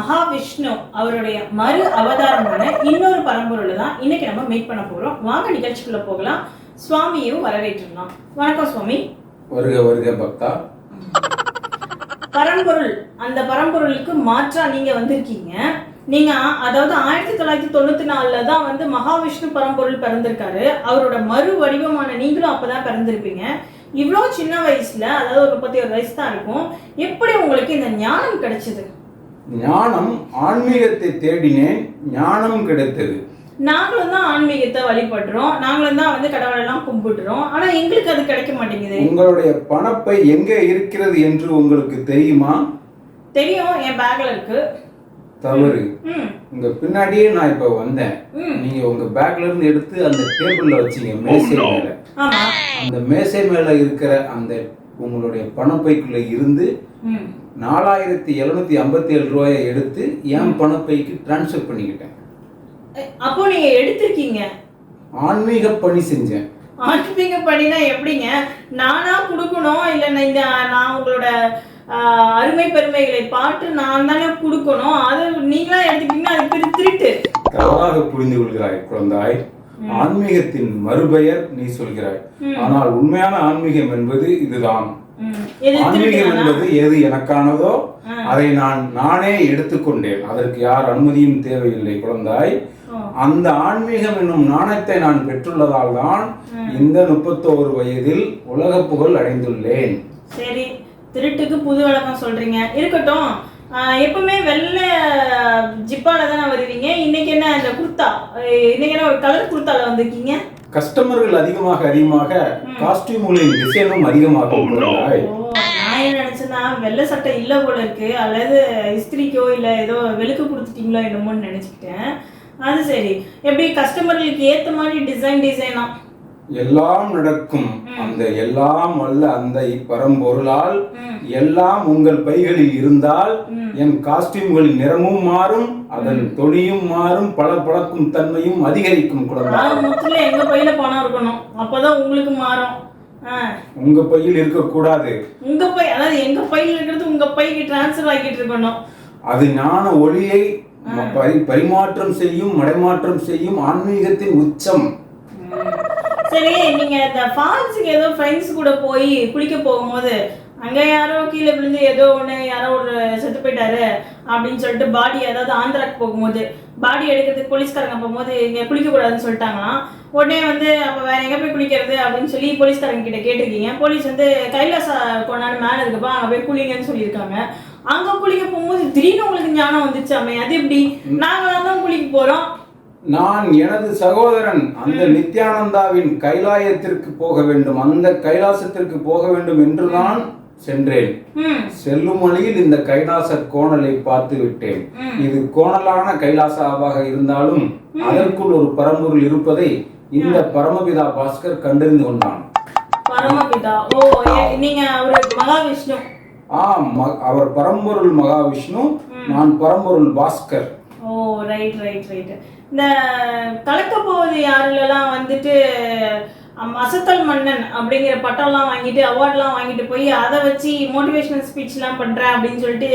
மகாவிஷ்ணு அவருடைய மறு அவதாரமான இன்னொரு பரம்பொருளை தான் இன்னைக்கு நம்ம மீட் பண்ண போறோம். வாங்க நிகழ்ச்சிக்குள்ள போகலாம். சுவாமியும் வரவேற்றிடலாம். வணக்கம் சுவாமி. வருக வருக பக்தா. பரம்பொருள். அந்த பரம்பொருளுக்கு மாற்றா நீங்க வந்திருக்கீங்க. நீங்க அதாவது ஆயிரத்தி தொள்ளாயிரத்தி தொண்ணூத்தி நாலுல தான் வந்து மகாவிஷ்ணு பரம்பொருள் பிறந்திருக்காரு. அவரோட மறு வடிவமான நீங்களும் அப்பதான் பிறந்திருப்பீங்க. இவ்வளோ சின்ன வயசுல அதாவது ஒரு முப்பத்தி ஒரு வயசு தான் இருக்கும். எப்படி உங்களுக்கு இந்த ஞானம் கிடைச்சது? ஞானம் ஆன்மீகத்தை தேடினேன் ஞானம் கிடைத்தது. நாங்களும் தான் ஆன்மீகத்தை வழிபடுறோம். நாங்களும் தான் வந்து கடவுளெல்லாம் கும்பிடுறோம். ஆனா எங்களுக்கு அது கிடைக்க மாட்டேங்குது. உங்களுடைய பணப்பை எங்கே இருக்கிறது என்று உங்களுக்கு தெரியுமா? தெரியும். என் பேக்ல இருக்கு. தவறு. உங்க பின்னாடியே நான் இப்ப வந்தேன். நீங்க உங்க பேக்ல இருந்து எடுத்து அந்த டேபிள்ல வச்சீங்க. மேசை மேல. அந்த மேசை மேல இருக்கிற அந்த உங்களுடைய பணப்பைக்குள்ள இருந்து நாலாயிரத்தி எழுநூத்தி ஐம்பத்தி ஏழு ரூபாயை எடுத்து என் பணப்பைக்கு டிரான்ஸ்ஃபர் பண்ணிக்கிட்டேன். அப்போ நீங்க எடுத்திருக்கீங்க? ஆன்மீக பணி செஞ்சேன். ஆன்மீக படினா எப்படிங்க? நானா கொடுக்கணும் இல்ல இந்த நான் உங்களோட அருமை பெருமைகளை பாட்டு நான் தானே கொடுக்கணும்? அது நீங்களா எடுத்துக்கிட்டீங்கன்னா அது திருட்டு. தவறாக புரிந்து கொள்கிறாய் குழந்தாய். ஆன்மீகத்தின் மறுபெயர் நீ சொல்கிறாய். ஆனால் உண்மையான ஆன்மீகம் என்பது இதுதான். ஆன்மீகம்? என்பது எது எனக்கானதோ. அதை நான் நானே எடுத்துக்கொண்டேன். அதற்கு யார் அனுமதியும் தேவையில்லை குழந்தாய். அந்த ஆன்மீகம் என்னும் நாணயத்தை நான் பெற்றுள்ளதால் தான் இந்த முப்பத்தோரு வயதில் உலக புகழ் அடைந்துள்ளேன். சரி திருட்டுக்கு புது வழக்கம் சொல்றீங்க. இருக்கட்டும். எப்பவுமே வெள்ளை ஜிப்பால தானே வருவீங்க. இன்னைக்கு என்ன இந்த குர்தா? அஹ், இன்னைக்கு என்ன ஒரு கலர் குர்தால வந்திருக்கீங்க? கஸ்டமர்கள் அதிகமாக அதிகமாக காஸ்டியூம்களின் டிசைனும் குழந்தாய் ஓ, நான் என்ன நினைச்சேன்னா வெள்ளை சட்டை இல்ல போல இருக்கு. அல்லது இஸ்திரிக்கோ இல்ல ஏதோ வெளுக்கு கொடுத்துட்டீங்களோ என்னமோன்னு நினைச்சுக்கிட்டேன். அது சரி. எப்படி கஸ்டமர்களுக்கு ஏத்த மாதிரி டிசைன் டிசைனா எல்லாம் நடக்கும். அந்த எல்லாம் வல்ல அந்த பரம்பொருளால். எல்லாம் உங்கள் பைகளில் இருந்தால். என் காஸ்டியூம்களின் நிறமும் மாறும் அதன் தொனியும் மாறும் பல பழக்கும் தன்மையும் அதிகரிக்கும் குழந்தை. எங்க பையில பணம் இருக்கணும். அப்பதான் உங்களுக்கு மாறும். உங்க பையில் இருக்கக்கூடாது. உங்க பை அதாவது எங்க பையில இருக்கிறது உங்க பைக்கு டிரான்ஸ்ஃபர் ஆக்கிட்டு இருக்கணும். அது ஞான ஒளியை பரிமாற்றம் செய்யும் மடைமாற்றம் செய்யும் ஆன்மீகத்தின் உச்சம். சரி நீங்க இந்த ஃபால்ஸுக்கு ஏதோ ஃப்ரெண்ட்ஸ் கூட போய் குளிக்க போகும்போது அங்க யாரோ கீழே விழுந்து ஏதோ ஒண்ணு யாரோ ஒரு செத்து போயிட்டாரு அப்படின்னு சொல்லிட்டு பாடி ஏதாவது ஆந்திராக்கு போகும்போது பாடி எடுக்கிறதுக்கு போலீஸ்காரங்க போகும்போது இங்க குளிக்க கூடாதுன்னு சொல்லிட்டாங்களாம். உடனே வந்து அப்ப வேற எங்க போய் குளிக்கிறது அப்படின்னு சொல்லி போலீஸ்காரங்க கிட்ட கேட்டிருக்கீங்க. போலீஸ் வந்து கைலாசா கொண்டாந்து மேல இருக்குப்பா அங்க போய் குளிங்கன்னு சொல்லியிருக்காங்க. அங்க குளிக்க போகும்போது திடீர்னு உங்களுக்கு ஞானம் வந்துச்சாமே அது எப்படி? நாங்களாம் தான் குளிக்க போறோம். நான் எனது சகோதரன் அந்த நித்யானந்தாவின் கைலாயத்திற்கு போக வேண்டும் அந்த கைலாசத்திற்கு போக வேண்டும் என்றுதான் சென்றேன். ம். செல்லும் வழியில் இந்த கைலாச கோணலை பார்த்து விட்டேன். இது கோணலான கைலாசாவாக இருந்தாலும் அதற்குள் ஒரு பரம்பொருள் இருப்பதை இந்த பரமபிதா பாஸ்கர் கண்டறிந்து கொண்டான். பரமபிதா? ஓ ஏ- நீங்க அவரு மகாவிஷ்ணு. ஆம் அவர் பரம்பொருள் மகாவிஷ்ணு நான் பரம்பொருள் Bhaskar. Oh right right right இந்த கலக்க போவது யாருலலாம் வந்துட்டு அசத்தல் மன்னன் அப்படிங்கிற பட்டம்லாம் வாங்கிட்டு அவார்ட்லாம் வாங்கிட்டு போய் அதை வச்சு மோட்டிவேஷனல் ஸ்பீச்லாம் பண்றேன் அப்படின்னு சொல்லிட்டு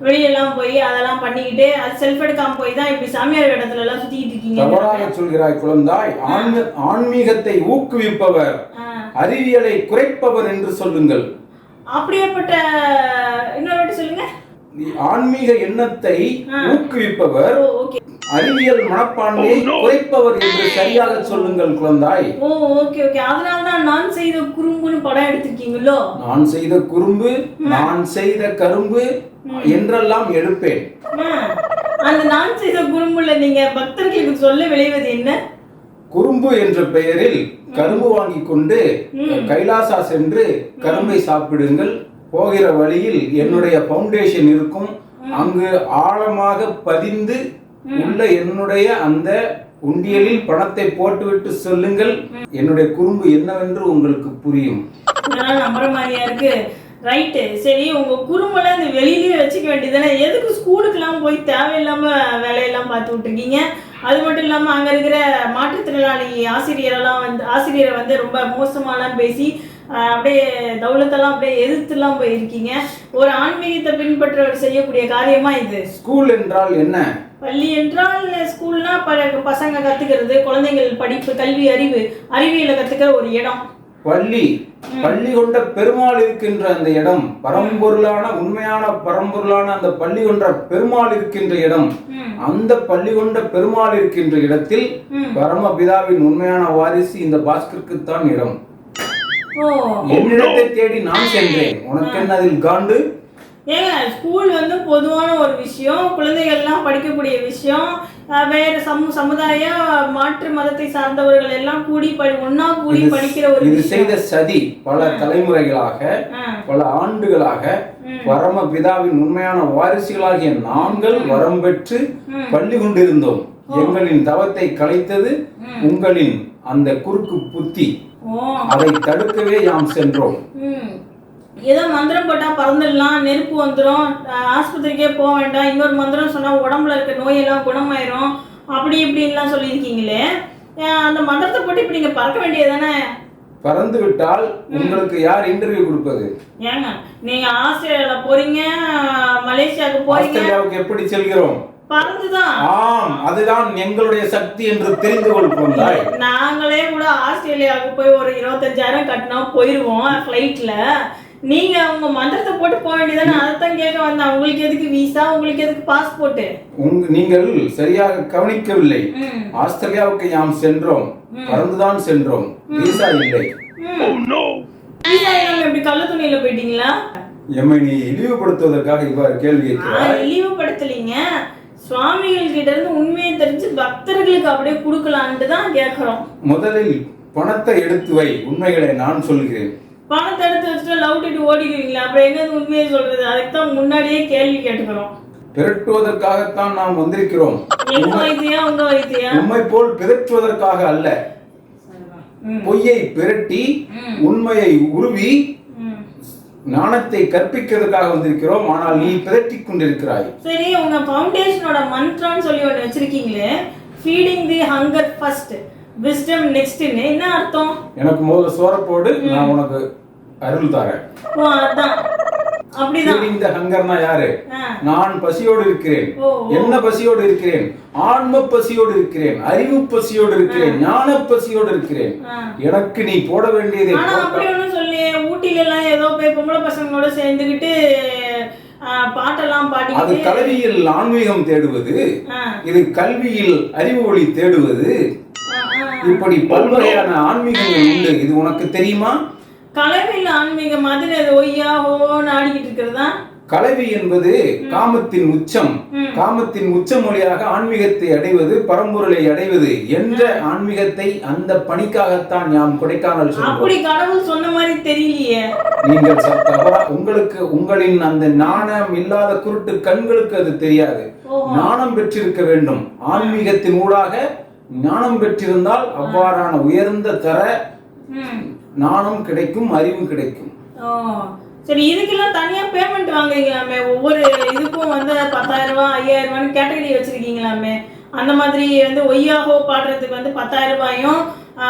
வெளியெல்லாம் போய் அதெல்லாம் பண்ணிக்கிட்டு அது செல்ஃப் எடுக்காம போய் தான் இப்படி சாமியார் இடத்துல எல்லாம் சுத்திக்கிட்டு இருக்கீங்க. தவறாக சொல்கிறாய் குழந்தாய் ஆன்ம- ஆன்மீகத்தை ஊக்குவிப்பவர். அறிவியலை குறைப்பவர் என்று சொல்லுங்கள். அப்படியேப்பட்ட இன்னொரு சொல்லுங்க. ஆன்மீக எண்ணத்தை ஊக்குவிப்பவர் ஓகே. அறிவியல் மனப்பான்மையை குறைப்பவர் என்று சரியாக சொல்லுங்கள் குழந்தாய். ஓ ஓகே ஓகே அதனால தான் நான் செய்த குறும்புன்னு படம் எடுத்திருக்கீங்களோ? நான் செய்த குறும்பு நான் செய்த கரும்பு என்றெல்லாம் எடுப்பேன். அந்த நான் செய்த குறும்புல நீங்க பக்தர்களுக்கு சொல்ல விளைவது என்ன? குறும்பு என்ற பெயரில் கரும்பு வாங்கி கொண்டு கைலாசா சென்று கரும்பை சாப்பிடுங்கள். போகிற வழியில் என்னுடைய பவுண்டேஷன் இருக்கும். அங்கு ஆழமாக பதிந்து உள்ள என்னுடைய அந்த உண்டியலில் பணத்தை போட்டுவிட்டு சொல்லுங்கள். என்னுடைய குறும்பு என்னவென்று உங்களுக்கு புரியும். நம்புற மாதிரியா இருக்கு ரைட்டு சரி உங்க குறும்பெல்லாம் இந்த வெளியிலேயே வச்சுக்க வேண்டியதானே எதுக்கு ஸ்கூலுக்குலாம் போய் தேவையில்லாம வேலையெல்லாம் பார்த்து விட்டுருக்கீங்க? அது மட்டும் இல்லாமல் அங்கே இருக்கிற மாற்றுத்திறனாளி ஆசிரியரெல்லாம் வந்து ஆசிரியரை வந்து ரொம்ப மோசமாலாம் பேசி அப்படியே தௌலத்தெல்லாம் அப்படியே எதிர்த்துலாம் போயிருக்கீங்க. ஒரு ஆன்மீகத்தை பின்பற்றவர் செய்யக்கூடிய காரியமா இது? ஸ்கூல் என்றால் என்ன? பள்ளி என்றால் ஸ்கூல்னா ப- பசங்க கத்துக்கிறது குழந்தைகள் படிப்பு கல்வி அறிவு அறிவியலை கத்துக்கிற ஒரு இடம். பள்ளி பள்ளி கொண்ட பெருமாள் இருக்கின்ற அந்த இடம் பரம்பொருளான உண்மையான பரம்பொருளான அந்த பள்ளி கொண்ட பெருமாள் இருக்கின்ற இடம். அந்த பள்ளி கொண்ட பெருமாள் இருக்கின்ற இடத்தில். பரமபிதாவின் உண்மையான வாரிசு இந்த பாஸ்கருக்குத்தான் இடம். ஓ. என்னிடத்தை தேடி நான் சென்றேன். உனக்கு என்ன அதில் காண்டு? ஏங்க ஸ்கூல் வந்து பொதுவான ஒரு விஷயம் குழந்தைகள்லாம் படிக்கக்கூடிய விஷயம் வேற சமு சமுதாய மாற்று மதத்தை சார்ந்தவர்கள் எல்லாம் கூடி படி ஒன்னா கூடி படிக்கிற ஒரு இது செய்த சதி பல தலைமுறைகளாக. பல ஆண்டுகளாக பரம பிதாவின் உண்மையான வாரிசுகளாகிய நாங்கள் வரம் பெற்று பள்ளி கொண்டிருந்தோம். எங்களின் தவத்தை கலைத்தது உங்களின் அந்த குறுக்கு புத்தி. அதை தடுக்கவே யாம் சென்றோம். ஏதோ மந்திரம் போட்டா பறந்துடலாம் நெருப்பு வந்துடும் ஆஸ்பத்திரிக்கே போக வேண்டாம் இன்னொரு மந்திரம் சொன்னா உடம்புல இருக்க நோயெல்லாம் குணமாயிரும் அப்படி இப்படின்லாம் சொல்லியிருக்கீங்களே. அந்த மந்திரத்தை போட்டு இப்ப நீங்க பறக்க வேண்டியதானே பறந்து விட்டால் உங்களுக்கு யார் இன்டர்வியூ கொடுப்பது? ஏங்க நீங்க ஆஸ்திரேலியால போறீங்க மலேசியாவுக்கு போறீங்க. ஆஸ்திரேலியாவுக்கு எப்படி செல்கிறோம்? பறந்துதான். ஆம் அதுதான் எங்களுடைய சக்தி என்று தெரிந்து கொள் குழந்தாய் நாங்களே கூட ஆஸ்திரேலியாவுக்கு போய் ஒரு இருபத்தஞ்சாயிரம் கட்டினா போயிருவோம் ஃப்ளைட்ல நீங்க உங்க மந்திரத்தை போட்டு போக வேண்டியதானே அதைத்தான் கேட்க வந்தேன். உங்களுக்கு எதுக்கு விசா உங்களுக்கு எதுக்கு பாஸ்போர்ட் உங்க நீங்கள் சரியாக கவனிக்கவில்லை. ஆஸ்திரேலியாவுக்கு யாம் சென்றோம். பறந்துதான் சென்றோம். வீசா இல்லை. விசா இல்லாம எப்படி கள்ள துணியில போயிட்டீங்களா? எம்மை நீ இழிவுபடுத்துவதற்காக இவ்வாறு கேள்வி நான் இழிவுபடுத்தலைங்க. சுவாமிகள் கிட்ட இருந்து உண்மையை தெரிஞ்சு பக்தர்களுக்கு அப்படியே கொடுக்கலான்ட்டு தான் கேட்குறோம் முதலில் பணத்தை எடுத்து வை. உண்மைகளை நான் சொல்கிறேன். பணத்தை எடுத்து வச்சுட்டு லவ் டிட்டு ஓடிடுவீங்களா? அப்புறம் எங்க உண்மையை சொல்றது? அதுக்கு தான் முன்னாடியே கேள்வி கேட்டுக்கிறோம். பிறட்டுவதற்காகத்தான் நாம் வந்திருக்கிறோம். எங்க வைத்தியா உங்க வைத்தியா? உண்மை போல் பிதற்றுவதற்காக அல்ல. பொய்யை பிரட்டி. உண்மையை உருவி. ஞானத்தை கற்பிக்கிறதுக்காக வந்திருக்கிறோம். ஆனால் நீ பிதற்றிக் கொண்டிருக்கிறாய். சரி உங்க ஃபவுண்டேஷனோட மந்த்ரான்னு சொல்லி ஒன்று வச்சிருக்கீங்களே. Feeding the hunger first wisdom நெக்ஸ்ட்னு என்ன அர்த்தம்? எனக்கு முதல்ல சோரப்போடு நான் உனக்கு அருள் தரேன். ஓ அதான். அப்படிதான். the hunger-னா யாரு. நான் பசியோடு இருக்கிறேன். என்ன பசியோடு இருக்கிறேன்? ஆன்ம பசியோடு இருக்கிறேன். அறிவு பசியோடு இருக்கிறேன். ஞான பசியோடு இருக்கிறேன். எனக்கு நீ போட வேண்டியதை அப்படி ஒண்ணும் சொல்லியே ஊட்டில எல்லாம் ஏதோ போய் பொம்பளை பசங்களோட சேர்ந்துக்கிட்டு ஆ, பாட்டெல்லாம் அது பாடிக்கிட்டு கல்வியில் ஆன்மீகம் தேடுவது இது கல்வியில் அறிவு ஒளி தேடுவது. இப்படி பல்வகையான ஆன்மீகங்கள் உண்டு. இது உனக்கு தெரியுமா? கலவையில் ஆன்மீகம் அது அது ஒய்யா ஆடிக்கிட்டு இருக்கிறதா? கலவி என்பது காமத்தின் உச்சம். காமத்தின் உச்ச மொழியாக ஆன்மீகத்தை அடைவது பரம்பொருளை அடைவது என்ற ஆன்மீகத்தை அந்த பணிக்காகத்தான் நாம் கொடைக்கானல் அப்படி கடவுள் சொன்ன மாதிரி தெரியலையே. நீங்கள் தவறா உங்களுக்கு உங்களின் அந்த நாணம் இல்லாத குருட்டு கண்களுக்கு அது தெரியாது. ஞானம் பெற்றிருக்க வேண்டும். ஆன்மீகத்தின் ஊடாக ஞானம் பெற்றிருந்தால் அவ்வாறான உயர்ந்த தர ம். ஞானம் கிடைக்கும் அறிவு கிடைக்கும். சரி இதுக்கெல்லாம் தனியா பேமெண்ட் வாங்குறீங்களாமே? ஒவ்வொரு இதுக்கும் வந்து பத்தாயிரம் ரூபாய் ஐயாயிரம் ரூபான்னு கேட்டகரி வச்சிருக்கீங்களாமே? அந்த மாதிரி வந்து ஒய்யாகோ பாடுறதுக்கு வந்து பத்தாயிரம் ரூபாயும்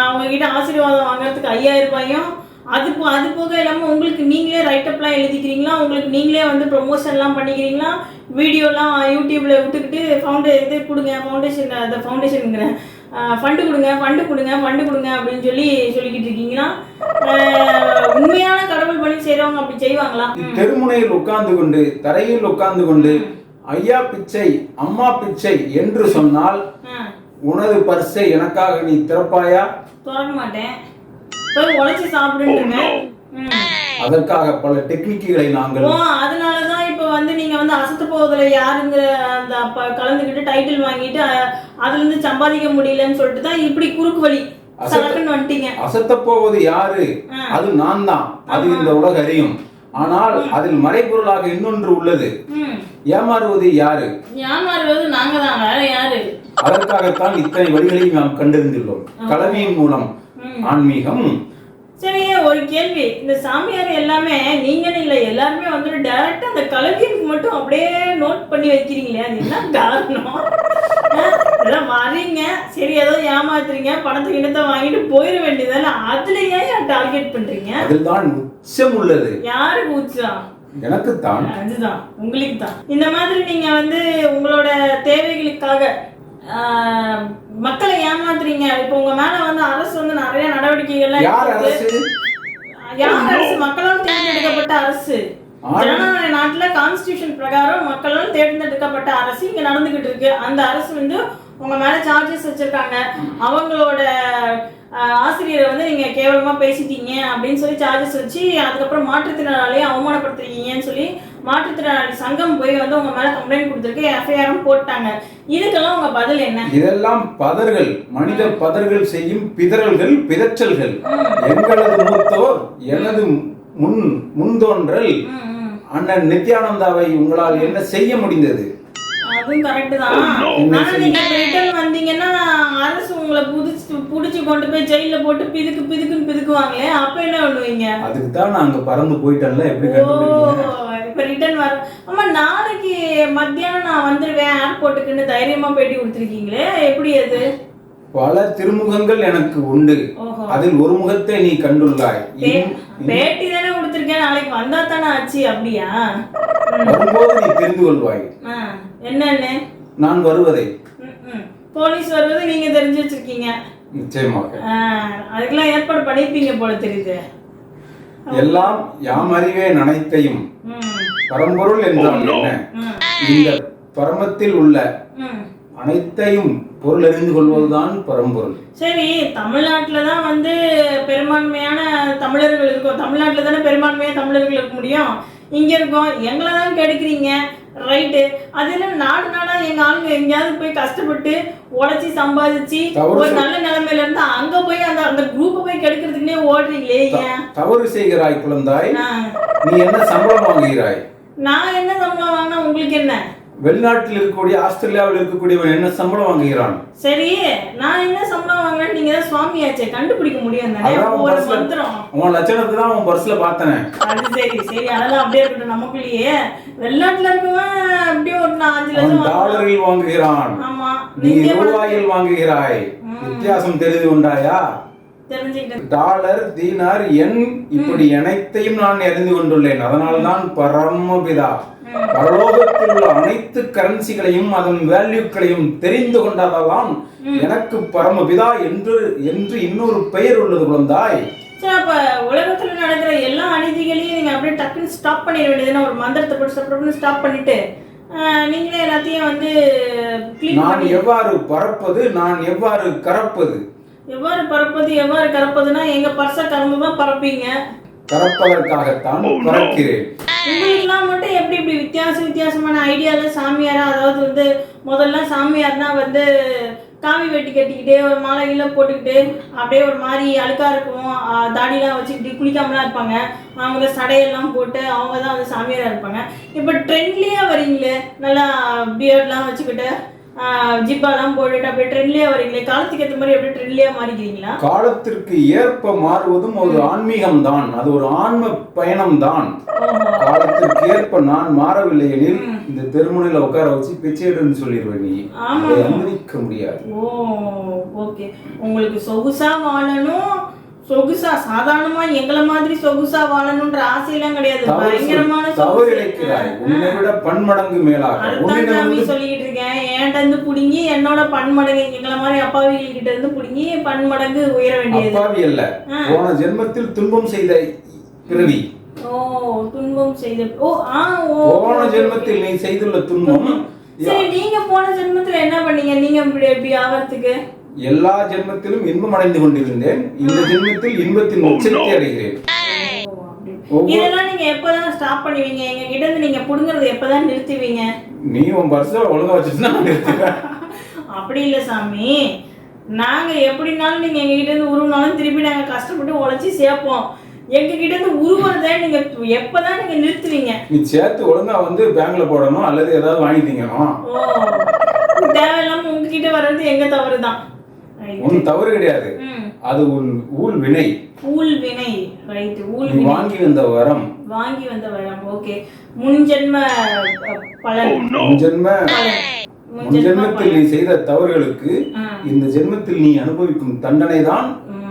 அவங்க கிட்ட ஆசீர்வாதம் வாங்குறதுக்கு ஐயாயிரம் ரூபாயும் அது போ அது போக இல்லாமல் உங்களுக்கு நீங்களே ரைட்டப்லாம் எழுதிக்கிறீங்களா? உங்களுக்கு நீங்களே வந்து ப்ரொமோஷன்லாம் பண்ணிக்கிறீங்களா? வீடியோலாம் யூடியூப்ல விட்டுக்கிட்டு ஃபவுண்டே இது கொடுங்க ஃபவுண்டேஷன் அந்த ஃபவுண்டேஷனுங்கிறேன் ஃபண்டு கொடுங்க ஃபண்டு கொடுங்க ஃபண்டு கொடுங்க அப்படின்னு சொல்லி சொல்லிக்கிட்டு இருக்கீங்களா? உண்மையான கடவுள் பணி செய்றவங்க அப்படி செய்வாங்களா? தெருமுனையில் உட்கார்ந்து கொண்டு தரையில் உட்கார்ந்து கொண்டு ஐயா பிச்சை அம்மா பிச்சை என்று சொன்னால் உனது பர்ஸை எனக்காக நீ திறப்பாயா? திறக்க மாட்டேன் போய் உழைச்சி சாப்பிடுங்க ம். அதற்காக பல டெக்னிக்குகளை நாங்கள் ஓ அதனாலதான் இப்ப வந்து நீங்க வந்து அசத்து போவதுல யாருங்கிற அந்த அப்ப கலந்துக்கிட்டு டைட்டில் வாங்கிட்டு அதுல இருந்து சம்பாதிக்க முடியலன்னு சொல்லிட்டு தான் இப்படி குறுக்கு வழி அசத்தப் போவது யாரு. அது நான் தான். அது இந்த உலக அறியும். ஆனால் அதில் மறைபொருளாக இன்னொன்று உள்ளது. ம். ஏமாறுவது யாரு? ஏமாறுவது நாங்க தான் வேற யாரு? அதற்காகத்தான் இத்தனை வழிகளையும் நாம் கண்டறிந்துள்ளோம். கலவியின் மூலம். ஆன்மீகம். சரி ஒரு கேள்வி. இந்த சாமியார் எல்லாமே நீங்கன்னு இல்லை எல்லாருமே வந்துட்டு டைரக்டா அந்த கலவியனுக்கு மட்டும் அப்படியே நோட் பண்ணி வைக்கிறீங்களே அது என்ன காரணம்? அதான் வரீங்க சரி ஏதோ ஏமாத்துறீங்க பணத்தை கிணத்தை வாங்கிட்டு போயிட வேண்டியதானே? அதுல ஏன் டார்கெட் பண்றீங்க? அதில் தான் உச்சம் உள்ளது. யாருக்கு உச்சம்? எனக்குத்தான். அதுதான் உங்களுக்கு தான் இந்த மாதிரி நீங்க வந்து உங்களோட தேவைகளுக்காக மக்களை ஏமாத்துறீங்க. இப்போ உங்க மேல வந்து அரசு வந்து நிறைய நடவடிக்கைகள்லாம் யார். அரசு? யார் அரசு? மக்களால் தேர்ந்தெடுக்கப்பட்ட அரசு. ஜனநாயக நாட்டுல கான்ஸ்டிடியூஷன் பிரகாரம் மக்களால் தேர்ந்தெடுக்கப்பட்ட அரசு இங்க நடந்துகிட்டு இருக்கு. அந்த அரசு வந்து உங்க மேல சார்ஜஸ் வச்சிருக்காங்க. அவங்களோட ஆசிரியரை வந்து நீங்க கேவலமா பேசிட்டீங்க அப்படின்னு சொல்லி சார்ஜஸ் வச்சு அதுக்கப்புறம் மாற்றுத்திறனாளியை அவமானப்படுத்துறீங்கன்னு சொல்லி மாற்றுத்திறனாளி சங்கம் போய் வந்து உங்க மேல கம்ப்ளைண்ட் கொடுத்துருக்கு எஃப்ஐஆரும் போட்டாங்க. இதுக்கெல்லாம் உங்க பதில் என்ன? இதெல்லாம் பதர்கள் மனித பதர்கள் செய்யும் பிதறல்கள் பிதற்றல்கள். எங்களது மூத்தோர் எனது முன் முன்தோன்றல். அண்ணன் நித்யானந்தாவை உங்களால் என்ன செய்ய முடிந்தது? அதுவும் கரெக்ட் தான். ஆனா நீங்க ரிட்டர்ன் வந்தீங்கன்னா அரசு உங்களை புடிச்சு புடிச்சு கொண்டு போய் ஜெயில போட்டு பிதுக்கு பிதுக்குன்னு பிதுக்குவாங்களே அப்ப என்ன பண்ணுவீங்க? அதுக்கு தான் நான் அங்க பறந்து போயிட்டேன்ல எப்படி இப்ப ரிட்டர்ன் வர ஆமா நாளைக்கு மத்தியானம் நான் வந்துருவேன். ஏர்போர்ட்டுக்குன்னு தைரியமா பேட்டி கொடுத்துருக்கீங்களே? எப்படி அது? பல திருமுகங்கள் எனக்கு உண்டு. அதில் ஒரு முகத்தை நீ கண்டுள்ளாய். பேட்டி தானே கொடுத்துருக்கேன். நாளைக்கு வந்தா தானே ஆச்சு அப்படியா. வரும்போது நீ தெரிந்து கொள்வாய். என்னன்னு? நான் வருவதை. போலீஸ் வருவது நீங்க தெரிஞ்சு வச்சிருக்கீங்க. நிச்சயமாக. அதுக்கெல்லாம் ஏற்பாடு பண்ணிருப்பீங்க போல தெரியுது. எல்லாம் யாம் அறிவேன் அனைத்தையும் ம், பரம்பொருள் என்றால் என்ன? ம், இந்த பரமத்தில் உள்ள. அனைத்தையும் பொருள் அறிந்து கொள்வதுதான் பரம்பொருள். சரி தமிழ்நாட்டுல தான் வந்து பெரும்பான்மையான தமிழர்கள் இருக்கும் தமிழ்நாட்டுல தானே பெரும்பான்மையான தமிழர்கள் இருக்க முடியும்? இங்க இருக்கோம் எங்களை தான் கெடுக்கிறீங்க. ரைட்டு அது என்ன நாடு நாடா எங்க ஆளுங்க எங்கேயாவது போய் கஷ்டப்பட்டு உழைச்சி சம்பாதிச்சு ஒரு நல்ல நிலைமையில இருந்து அங்க போய் அந்த அந்த குரூப்பை போய் கெடுக்கிறதுக்குன்னே ஓடுறீங்களே ஏன்? தவறு செய்கிறாய் குழந்தாய். நீ என்ன சம்பளம் வாங்குகிறாய்? நான் என்ன சம்பளம் வாங்கினா உங்களுக்கு என்ன? வெளிநாட்டில் இருக்கக்கூடிய ஆஸ்திரேலியாவில் இருக்கக்கூடியவன் என்ன சம்பளம் வாங்குகிறான்? சரி நான் என்ன சம்பளம் வாங்குறேன்னு நீங்க தான் சுவாமியாச்சே கண்டுபிடிக்க முடியும் தானே? ஒரு மந்திரம். உன் லட்சணத்தை தான் உன் பர்ஸ்ல பார்த்தனே. அது சரி சரி அதெல்லாம் அப்படியே இருக்கட்டும் நமக்குள்ளேயே. வெளிநாட்டுல இருக்கவன் அப்படியே ஒரு அஞ்சு லட்சம். டாலரில் வாங்குகிறான். ஆமா நீ ரூபாயில் வாங்குகிறாய். வித்தியாசம் தெரிந்து தெரிஞ்சுக்கிட்டு டாலர் தீனார் எண் இப்படி அனைத்தையும் நான் அறிந்து கொண்டுள்ளேன். அதனால்தான் பரமபிதா பரலோகத்தில் உள்ள அனைத்து கரன்சிகளையும் அதன் வேல்யூக்களையும் தெரிந்து கொண்டதாலாம் எனக்கு பரமபிதா என்று என்று இன்னொரு பெயர் உள்ளது குழந்தாய். உலகத்துல நடக்கிற எல்லா அநீதிகளையும் நீங்க அப்படியே டக்குன்னு ஸ்டாப் பண்ணிட வேண்டியதுன்னா ஒரு மந்திரத்தை போட்டு ஸ்டாப் பண்ணிட்டு நீங்களே எல்லாத்தையும் வந்து நான் எவ்வாறு பறப்பது நான் எவ்வாறு கறப்பது? எவ்வாறு பறப்பது எவ்வாறு கறப்பதுன்னா எங்க பர்ச கறந்து தான் பறப்பீங்க? கறப்பதற்காகத்தான் பறக்கிறேன். உங்களுக்குலாம் மட்டும் எப்படி இப்படி வித்தியாச வித்தியாசமான ஐடியால சாமியாரா அதாவது வந்து முதல்ல சாமியார்னா வந்து காவி வெட்டி கட்டிக்கிட்டு ஒரு மாலையெல்லாம் போட்டுக்கிட்டு அப்படியே ஒரு மாதிரி அழுக்கா இருக்கும். தாடிலாம் வச்சுக்கிட்டு குளிக்காமலாம் இருப்பாங்க. அவங்க சடையெல்லாம் போட்டு அவங்க தான் வந்து சாமியாரா இருப்பாங்க. இப்போ ட்ரெண்ட்லியா வரீங்களே நல்லா பியர்ட்லாம் வச்சுக்கிட்டு? ஜிப்பாலாம் போட்டுட்டு அப்படியே ட்ரெண்ட்லியா வரீங்களே காலத்துக்கு ஏற்ற மாதிரி அப்படியே ட்ரெண்ட்லியா மாறிக்கிறீங்களா? காலத்திற்கு ஏற்ப மாறுவதும் ஒரு ஆன்மீகம் தான் அது ஒரு ஆன்ம பயணம் தான் காலத்திற்கு ஏற்ப நான் மாறவில்லை எனில் இந்த தெருமுனையில உட்கார வச்சு பிச்சைடுன்னு சொல்லிடுவேன் நீ. அதை அனுமதிக்க முடியாது. Oh okay. உங்களுக்கு சொகுசா வாழணும் சொகுசா சாதாரணமா எங்களை மாதிரி சொகுசா வாழணும்ன்ற ஆசையெல்லாம் கிடையாது. பயங்கரமான தவறு இழைக்கிறாய். உன்னை விட பன்மடங்கு மேலாக. சொல்லிக்கிட்டு இருக்கேன் என்கிட்ட இருந்து புடுங்கி என்னோட பன்மடங்கு எங்களை மாதிரி அப்பாவிகள் கிட்ட இருந்து புடுங்கி பன்மடங்கு உயர வேண்டியது. அப்பாவி அல்ல. ஆ. போன ஜென்மத்தில் துன்பம் செய்த பிறவி. ஓ துன்பம் செய்த ஓ ஆ ஓ. போன ஜென்மத்தில் நீ செய்துள்ள துன்பம். சரி நீங்க போன ஜென்மத்துல என்ன பண்ணீங்க? நீங்க இப்படி எப்படி ஆகிறதுக்கு எல்லா ஜென்மத்திலும் இன்பம் அடைந்து கொண்டிருந்தேன். இந்த ஜென்மத்தில் இன்பத்தின் உச்சத்தை அடைகிறேன். இதெல்லாம் நீங்க எப்பதான் ஸ்டாப் பண்ணுவீங்க? எங்க கிட்ட இருந்து நீங்க புடுங்கறது எப்பதான் நிறுத்துவீங்க? நீ உன் பர்ஸை ஒழுங்கா நிறுத்துவேன். அப்படி இல்ல சாமி. நாங்க எப்படினாலும் நீங்க எங்க கிட்ட இருந்து உருவினாலும் திருப்பி நாங்க கஷ்டப்பட்டு உழைச்சி சேர்ப்போம். எங்க கிட்ட இருந்து உருவறத நீங்க எப்பதான் நீங்க நிறுத்துவீங்க? நீ சேர்த்து ஒழுங்கா வந்து பேங்க்ல போடணும் அல்லது ஏதாவது வாங்கி திங்கணும் தேவையில்லாம உங்ககிட்ட வர்றது எங்க தவறுதான். உன் தவறு கிடையாது. அது உன் ஊழ் வினை ஊழ் வினை ரைட் ஊழ் நீ வினை வாங்கி வந்த வரம். வாங்கி வந்த வரம். ஓகே முன்ஜென்ம பலன். உன் ஜென்ம பலன். முன் ஜென்மத்தில் நீ செய்த தவறுகளுக்கு. இந்த ஜென்மத்தில் நீ அனுபவிக்கும் தண்டனை தான்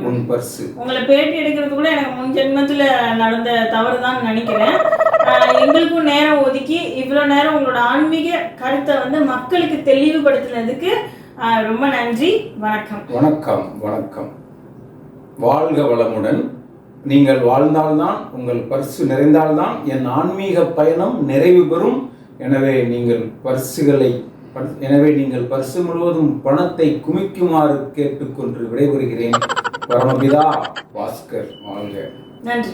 உன் பர்சு. உங்களை பேட்டி எடுக்கிறது கூட எனக்கு முன் ஜென்மத்துல நடந்த தவறு தான் நினைக்கிறேன் எங்களுக்கும் நேரம் ஒதுக்கி இவ்வளோ நேரம் உங்களோட ஆன்மீக கருத்தை வந்து மக்களுக்கு தெளிவுபடுத்தினதுக்கு ரொம்ப நன்றி. வணக்கம். வணக்கம் வணக்கம். வாழ்க வளமுடன். நீங்கள் வாழ்ந்தால்தான் உங்கள் பர்சு நிறைந்தால்தான் என் ஆன்மீக பயணம் நிறைவு பெறும். எனவே நீங்கள் பர்சுகளை பர்- எனவே நீங்கள் பர்சு முழுவதும் பணத்தை குமிக்குமாறு கேட்டுக்கொண்டு விடைபெறுகிறேன். பரமபிதா பாஸ்கர் வாழ்க. நன்றி.